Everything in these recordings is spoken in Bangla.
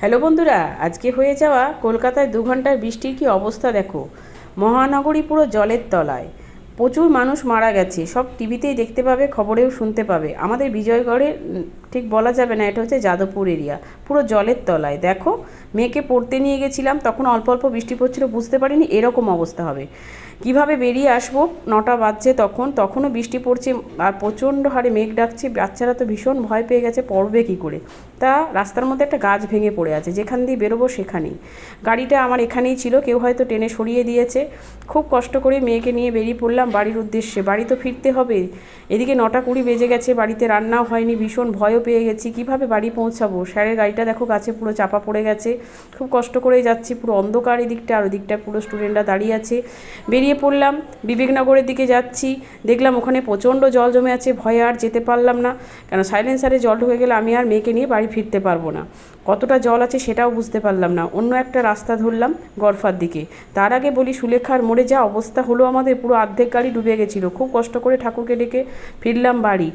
হ্যালো বন্ধুরা, আজকে হয়ে যাওয়া কলকাতায় দু ঘণ্টার বৃষ্টির কি অবস্থা দেখো। মহানগরী পুরো জলের তলায়। প্রচুর মানুষ মারা গেছে। সব টিভিতেই দেখতে পাবে, খবরেও শুনতে পাবে। আমাদের বিজয়গড়ে ঠিক বলা যাবে না, এটা হচ্ছে যাদবপুর এরিয়া পুরো জলের তলায়। দেখো, মেয়েকে পড়তে নিয়ে গেছিলাম, তখন অল্প অল্প বৃষ্টি পড়ছিল, বুঝতে পারিনি এরকম অবস্থা হবে। কীভাবে বেরিয়ে আসব? নটা বাজছে তখন, তখনও বৃষ্টি পড়ছে, আর প্রচণ্ড হারে মেঘ ডাকছে, বাচ্চারা তো ভীষণ ভয় পেয়ে গেছে, পড়বে কী করে? তা রাস্তার মধ্যে একটা গাছ ভেঙে পড়ে আছে, যেখান দিয়ে বেরোবো সেখানেই। গাড়িটা আমার এখানেই ছিল, কেউ হয়তো টেনে সরিয়ে দিয়েছে। খুব কষ্ট করে মেয়েকে নিয়ে বেরিয়ে পড়লাম। বাড়ির উদ্দেশ্যে, বাড়ি তো ফিরতে হবে। এদিকে নটা কুড়ি বেজে গেছে, বাড়িতে রান্নাও হয়নি, ভীষণ ভয়ও পেয়ে গেছি। কীভাবে বাড়ি পৌঁছাবো? স্যারের গাড়িটা দেখো, গাছে পুরো চাপা পড়ে গেছে। খুব কষ্ট করেই যাচ্ছি, পুরো অন্ধকার এদিকটা, আর ওদিকটা পুরো স্টুডেন্টরা দাঁড়িয়ে আছে। বেরিয়ে পড়লাম, বিবেকনগরের দিকে যাচ্ছি। দেখলাম ওখানে প্রচণ্ড জল জমে আছে, ভয়ে আর যেতে পারলাম না। কেন, সাইলেন্সারে জল ঢুকে গেলে আমি আর মেয়েকে নিয়ে বাড়ি ফিরতে পারব না। কতটা জল আছে সেটাও বুঝতে পারলাম না। অন্য একটা রাস্তা ধরলাম গরফার দিকে। তার আগে বলি, সুলেখার মোড়ে যা অবস্থা হলো আমাদের, পুরো অর্ধেক গাড়ি ডুবে গেছিল। খুব কষ্ট করে ঠাকুরকে ডেকে ফিরলাম বাড়ি।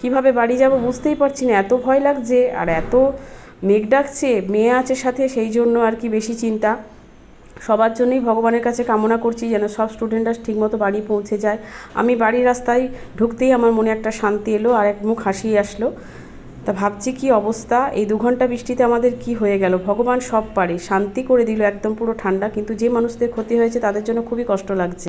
কীভাবে বাড়ি যাব বুঝতেই পারছি না। এত ভয় লাগছে আর এত মেঘ ডাকছে, মেয়ে আছে সাথে, সেই জন্য আর কি বেশি চিন্তা। সবার জন্যই ভগবানের কাছে কামনা করছি যেন সব স্টুডেন্টরা ঠিকমতো বাড়ি পৌঁছে যায়। আমি বাড়ির রাস্তায় ঢুকতেই আমার মনে একটা শান্তি এলো আর এক মুখ হাসি আসলো। তা ভাবছি কি অবস্থা? এই দু ঘণ্টা বৃষ্টিতে আমাদের কি হয়ে গেল? ভগবান সব পারে। শান্তি করে দিল একদম পুরো ঠান্ডা, কিন্তু যে মানুষদের ক্ষতি হয়েছে তাদের জন্য খুবই কষ্ট লাগছে।